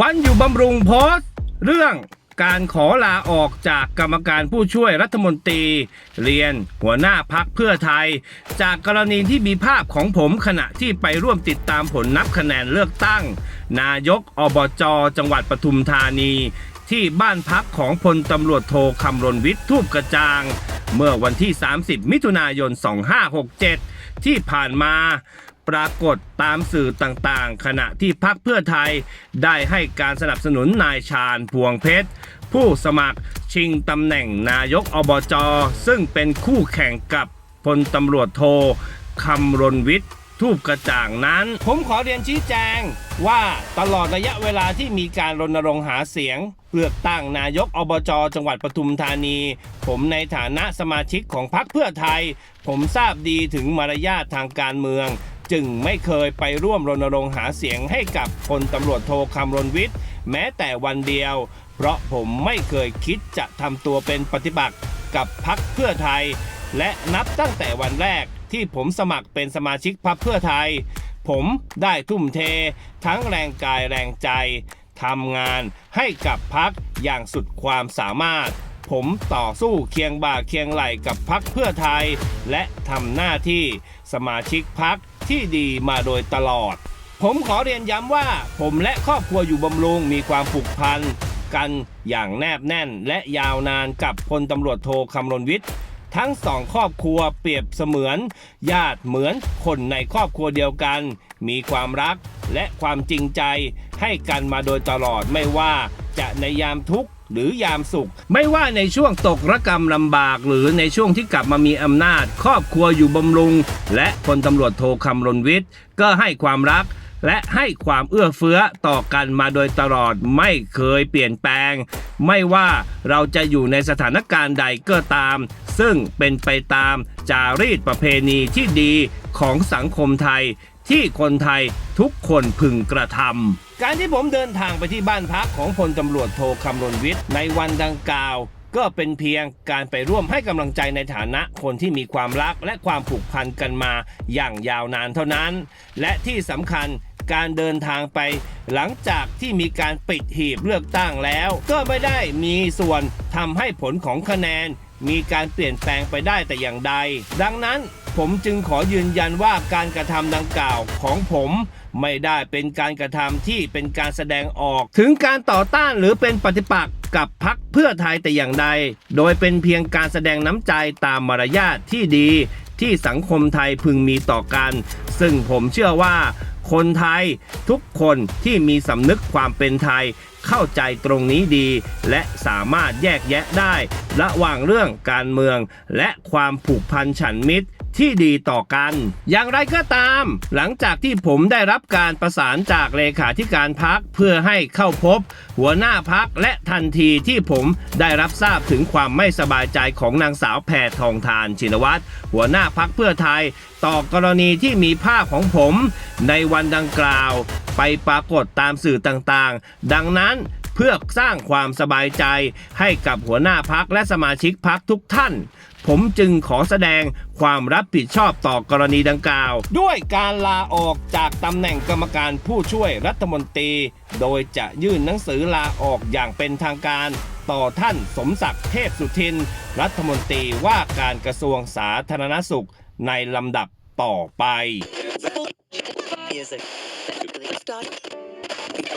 วันอยู่บำรุงโพสต์ เรื่องการขอลาออกจากกรรมการผู้ช่วยรัฐมนตรี เรียนหัวหน้าพักเพื่อไทย จากกรณีที่มีภาพของผมขณะที่ไปร่วมติดตามผลนับคะแนนเลือกตั้ง นายกอบจจังหวัดปทุมธานี ที่บ้านพักของพลตำรวจโทคำรณวิทย์ทูปกระจาง เมื่อวันที่ 30 มิถุนายน 2567 ที่ผ่านมา ปรากฏตามสื่อต่างๆ ขณะที่พักเพื่อไทย ได้ให้การสนับสนุนนายชาญพวงเพชร ผู้สมัครชิงตำแหน่งนายกอบจซึ่งเป็นคู่แข่งกับพลตำรวจโทคำรณวิทย์ทูบกระจ่างนั้น ผมขอเรียนชี้แจงว่าตลอดระยะเวลาที่มีการรณรงค์หาเสียง เลือกตั้งนายกอบจจังหวัดปทุมธานี ผมในฐานะสมาชิกของพรรคเพื่อไทย ผมทราบดีถึงมารยาททางการเมือง จึงไม่เคยไปร่วมรณรงค์หาเสียงให้กับพลตำรวจโทคำรณวิทย์ แม้แต่วันเดียว เพราะผมไม่เคยคิดจะทำตัวเป็นปฏิบัติกับพรรคเพื่อไทย และนับตั้งแต่วันแรกที่ผมสมัครเป็นสมาชิกพรรคเพื่อไทย ผมได้ทุ่มเท ทั้งแรงกายแรงใจทำงานให้กับพรรคอย่างสุดความสามารถ ผมต่อสู้เคียงบ่าเคียงไหล่กับพรรคเพื่อไทย และทำหน้าที่สมาชิกพรรค ที่ดีมาโดยตลอด ผมขอเรียนย้ำว่า ผมและครอบครัวอยู่บำรุงมีความผูกพันกันอย่างแนบแน่นและยาวนานกับพลตำรวจโทคำรณวิทย์ทั้งสองครอบครัวเปรียบเสมือน ญาติเหมือนคนในครอบครัวเดียวกัน มีความรักและความจริงใจให้กันมาโดยตลอดไม่ว่า จะในยามทุกข์หรือยามสุข ไม่ว่าในช่วงตกระกรรมลำบากหรือในช่วงที่กลับมามีอำนาจ ครอบครัวอยู่บำรุง และพลตำรวจโทคำรณวิทย์ ก็ให้ความรัก และให้ความเอื้อเฟื้อต่อกันมาโดยตลอดไม่เคยเปลี่ยนแปลง ไม่ว่าเราจะอยู่ในสถานการณ์ใดก็ตาม ซึ่งเป็นไปตามจารีตประเพณีที่ดีของสังคมไทย ที่คนไทยทุกคนพึงกระทำการที่ผมเดินทางไปที่บ้านพักของพลตำรวจโทคำรณวิทย์ในวันดังกล่าว ก็เป็นเพียงการไปร่วมให้กำลังใจในฐานะคนที่มีความรักและความผูกพันกันมาอย่างยาวนานเท่านั้น และที่สำคัญการเดินทางไป หลังจากที่มีการปิดหีบเลือกตั้งแล้ว ก็ไม่ได้มีส่วนทำให้ผลของคะแนน มีการเปลี่ยนแปลงไปได้แต่อย่างใด ดังนั้น ผมจึงขอยืนยันว่าการกระทำดังกล่าวของผมไม่ได้เป็นการกระทำที่เป็นการแสดงออก ถึงการต่อต้านหรือเป็นปฏิปักษ์กับพักเพื่อไทยแต่อย่างใด โดยเป็นเพียงการแสดงน้ำใจตามมารยาทที่ดี ที่สังคมไทยพึงมีต่อกัน ซึ่งผมเชื่อว่า คนไทยทุกคนที่มีสำนึกความเป็นไทยเข้าใจตรงนี้ดี และสามารถแยกแยะได้ ระหว่างเรื่องการเมือง และความผูกพันฉันมิตร ที่ดีต่อกัน อย่างไรก็ตาม หลังจากที่ผมได้รับการประสานจากเลขาธิการพักเพื่อให้เข้าพบ หัวหน้าพักและทันทีที่ผมได้รับทราบถึงความไม่สบายใจของนางสาวแพทองทานชินวัตรหัวหน้าพักเพื่อไทย ต่อกรณีที่มีภาพของผม ในวันดังกล่าว ไปปรากฏตามสื่อต่างๆ ดังนั้น เพื่อสร้างความสบายใจให้กับหัวหน้าพักและสมาชิกพักทุกท่าน ผมจึงขอแสดงความรับผิดชอบต่อกรณีดังกล่าว ด้วยการลาออกจากตำแหน่งกรรมการผู้ช่วยรัฐมนตรี โดยจะยื่นหนังสือลาออกอย่างเป็นทางการต่อท่านสมศักดิ์เทพสุทิน รัฐมนตรีว่าการกระทรวงสาธารณสุขในลำดับต่อไป Music.